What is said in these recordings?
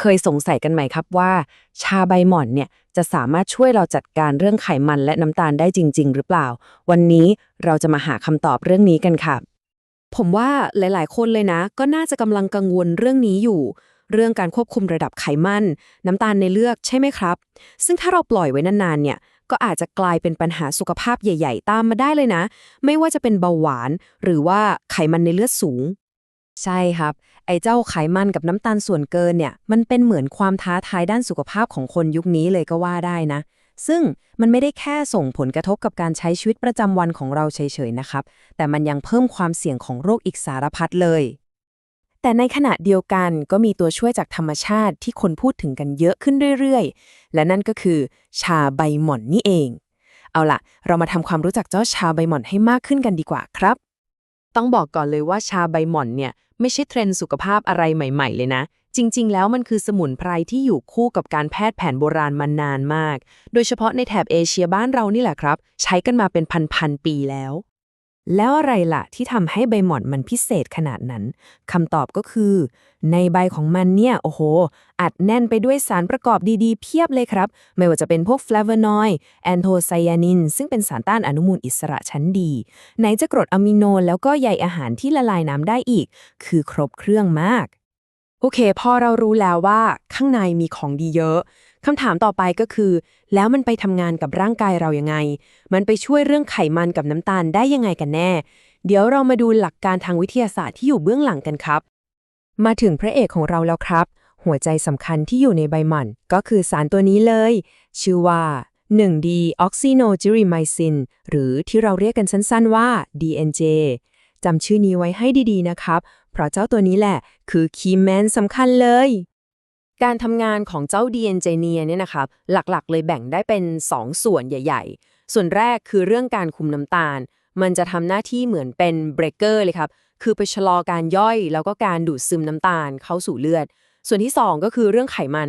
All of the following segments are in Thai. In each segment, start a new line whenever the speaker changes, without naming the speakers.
เคยสงสัยกันไหมครับว่า ชาใบหม่อนเนี่ยจะสามารถช่วยเราจัดการเรื่องไขมันและน้ำตาลได้จริง ๆ หรือเปล่า วันนี้เราจะมาหาคำตอบเรื่องนี้กันค่ะ ผมว่าหลาย ๆ คนเลยนะ ก็น่าจะกำลังกังวลเรื่องนี้อยู่ เรื่องการควบคุมระดับไขมัน น้ำตาลในเลือดใช่ไหมครับ ซึ่งถ้าเราปล่อยไว้นานๆเนี่ยก็อาจจะกลายเป็นปัญหาสุขภาพใหญ่ ๆ ตามมาได้เลยนะ ไม่ว่าจะเป็นเบาหวาน หรือว่าไขมันในเลือดสูง ใช่ครับ ไอ้เจ้าไขมันกับน้ำตาลส่วนเกินเนี่ย มันเป็นเหมือนความท้าทายด้านสุขภาพของคนยุคนี้เลยก็ว่าได้นะ ซึ่งมันไม่ได้แค่ส่งผลกระทบกับการใช้ชีวิตประจำวันของเราเฉยๆนะครับ แต่มันยังเพิ่มความเสี่ยงของโรคอีกสารพัดเลย แต่ในขณะเดียวกันก็มีตัวช่วยจากธรรมชาติที่คนพูดถึงกันเยอะขึ้นเรื่อยๆ และนั่นก็คือ ชาใบหม่อนนี่เอง เอาล่ะ เรามาทำความรู้จักเจ้าชาใบหม่อนให้มากขึ้นกันดีกว่าครับ ต้องบอกก่อนเลยว่าชาใบหม่อนเนี่ยไม่ใช่เทรนด์สุขภาพอะไรใหม่ ๆ เลยนะ จริง ๆ แล้วมันคือสมุนไพรที่อยู่คู่กับการแพทย์แผนโบราณมานานมาก โดยเฉพาะในแถบเอเชียบ้านเรานี่แหละครับ ใช้กันมาเป็นพันๆปีแล้ว แล้วอะไรล่ะที่ทำให้ใบหม่อนมันพิเศษขนาดนั้นคำตอบก็คือ ในใบของมันเนี่ย โอ้โห อัดแน่นไปด้วยสารประกอบดีๆ เพียบเลยครับ ไม่ว่าจะเป็นพวกฟลาโวนอยด์แอนโทไซยานิน ซึ่งเป็นสารต้านอนุมูลอิสระชั้นดี ไหนจะกรดอะมิโนแล้วก็ใยอาหารที่ละลายน้ำได้อีก คือครบเครื่องมาก โอเค พอเรารู้แล้วว่าข้างในมีของดีเยอะคำถามต่อไปก็คือ แล้วมันไปทำงานกับร่างกายเรายังไง มันไปช่วยเรื่องไขมันกับน้ำตาลได้ยังไงกันแน่ เดี๋ยวเรามาดูหลักการทางวิทยาศาสตร์ที่อยู่เบื้องหลังกันครับ มาถึงพระเอกของเราแล้วครับ หัวใจสำคัญที่อยู่ในใบหม่อนก็คือสารตัวนี้เลย ชื่อว่า 1D oxynogerimycin หรือที่เราเรียกกันสั้นๆว่า DNJ จำชื่อนี้ไว้ให้ดีๆนะครับ เพราะเจ้าตัวนี้แหละ คือคีย์แมนสำคัญเลย การทำงานของเจ้า DNJ เนียเนี่ยนะครับ หลักๆ เลยแบ่งได้เป็น 2 ส่วนใหญ่ ๆ ส่วนแรกคือเรื่องการคุมน้ำตาล มันจะทำหน้าที่เหมือนเป็นเบรกเกอร์เลยครับ คือไปชะลอการย่อย แล้วก็การดูดซึมน้ำตาลเข้าสู่เลือด ส่วนที่ 2 ก็คือเรื่องไขมัน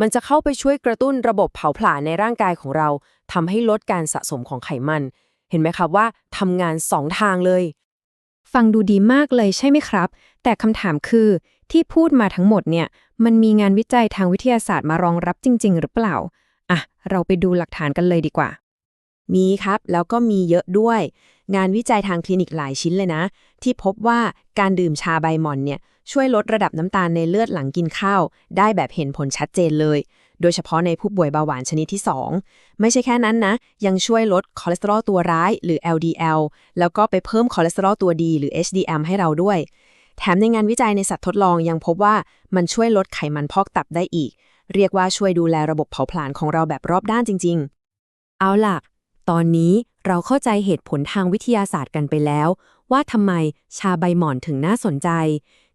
มันจะเข้าไปช่วยกระตุ้นระบบเผาผลาญในร่างกายของเราทำให้ลดการสะสมของไขมัน เห็นไหมครับว่าทำงาน 2 ทางเลย ฟังดูดีมากเลยใช่ไหมครับ แต่คำถามคือที่พูดมาทั้งหมดเนี่ย มันมีงานวิจัยทางวิทยาศาสตร์มารองรับจริง ๆ หรือเปล่า อะ เราไปดูหลักฐานกันเลยดีกว่า
มีครับ แล้วก็มีเยอะด้วย งานวิจัยทางคลินิกหลายชิ้นเลยนะ ที่พบว่าการดื่มชาใบหม่อนเนี่ย ช่วยลดระดับน้ำตาลในเลือดหลังกินข้าว ได้แบบเห็นผลชัดเจนเลย โดยเฉพาะในผู้ป่วยเบาหวานชนิดที่ 2 ไม่ใช่แค่นั้นนะ ยังช่วยลดคอเลสเตอรอลตัวร้ายหรือ LDL แล้วก็ไปเพิ่มคอเลสเตอรอลตัวดีหรือ HDL ให้เราด้วย แถมในงานวิจัยในสัตว์ทดลองยังพบว่ามันช่วยลดไขมันพอกตับได้อีก เรียกว่าช่วยดูแลระบบเผาผลาญของเราแบบรอบด้านจริง ๆ
เอาล่ะ ตอนนี้เราเข้าใจเหตุผลทางวิทยาศาสตร์กันไปแล้ว ว่าทำไมชาใบหมอนถึงน่าสนใจ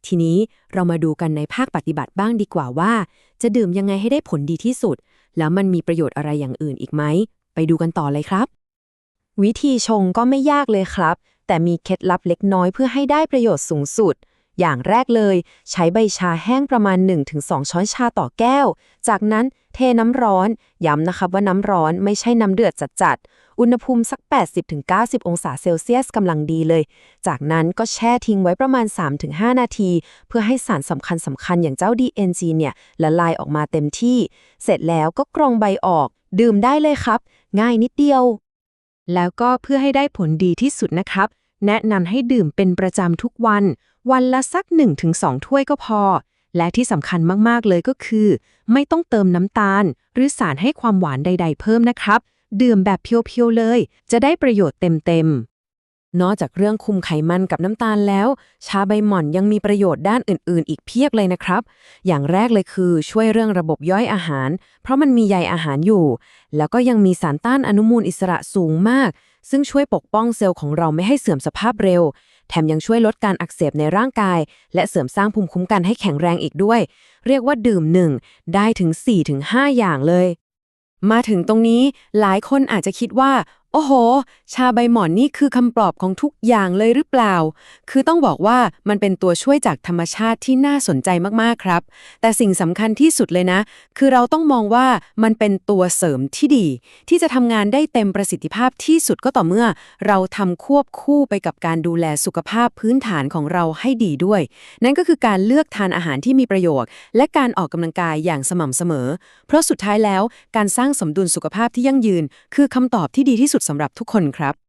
ทีนี้เรามาดูกันในภาคปฏิบัติบ้างดีกว่าว่า จะดื่มยังไงให้ได้ผลดีที่สุด แล้วมันมีประโยชน์อะไรอย่างอื่นอีกไหม ไปดูกันต่อเลยครับ วิธีชงก็ไม่ยากเลยครับ แต่มีเคล็ดลับเล็กน้อยเพื่อให้ได้ประโยชน์สูงสุด อย่างแรกเลย ใช้ใบชาแห้งประมาณ 1-2 ช้อนชาต่อแก้ว จากนั้นเทน้ำร้อน ย้ำนะครับว่าน้ำร้อนไม่ใช่น้ำเดือดจัดๆ อุณหภูมิสัก 80-90 องศาเซลเซียสกำลังดีเลย จากนั้นก็แช่ทิ้งไว้ประมาณ 3-5 นาที เพื่อให้สารสำคัญสำคัญอย่างเจ้า DNG เนี่ยละลายออกมาเต็มที่ เสร็จแล้วก็กรองใบออก ดื่มได้เลยครับ ง่ายนิดเดียว แล้วก็เพื่อให้ได้ผลดีที่สุดนะครับ แนะนำให้ดื่มเป็นประจำทุกวัน วันละสัก 1-2 ถ้วยก็พอ และที่สำคัญมากๆเลยก็คือ ไม่ต้องเติมน้ำตาล หรือสารให้ความหวานใด ๆ เพิ่มนะครับ ดื่มแบบเพียวๆเลย จะได้ประโยชน์เต็มๆนอกจากเรื่องคุมไขมันกับน้ำตาลแล้ว ชาใบหม่อนยังมีประโยชน์ด้านอื่นๆ อีกเพียบเลยนะครับ อย่างแรกเลยคือช่วยเรื่องระบบย่อยอาหาร เพราะมันมีใยอาหารอยู่ แล้วก็ยังมีสารต้านอนุมูลอิสระสูงมาก ซึ่งช่วยปกป้องเซลล์ของเราไม่ให้เสื่อมสภาพเร็ว แถมยังช่วยลดการอักเสบในร่างกาย และเสริมสร้างภูมิคุ้มกันให้แข็งแรงอีกด้วย เรียกว่าดื่มหนึ่งได้ถึง4-5อย่างเลย มาถึงตรงนี้หลายคนอาจจะคิดว่า อ้โห ชาใบหม่อนนี่คือคำปลอบของทุกอย่างเลยหรือเปล่า คือต้องบอกว่ามันเป็นตัวช่วยจากธรรมชาติที่น่าสนใจมากๆครับ แต่สิ่งสำคัญที่สุดเลยนะ คือเราต้องมองว่ามันเป็นตัวเสริมที่ดี ที่จะทำงานได้เต็มประสิทธิภาพที่สุดก็ต่อเมื่อ เราทำควบคู่ไปกับการดูแลสุขภาพพื้นฐานของเราให้ดีด้วย นั่นก็คือการเลือกทานอาหารที่มีประโยชน์ และการออกกำลังกายอย่างสม่ำเสมอ เพราะสุดท้ายแล้วการสร้างสมดุลสุขภาพที่ยั่งยืน คือคำตอบที่ดีที่สุดสำหรับทุกคนครับ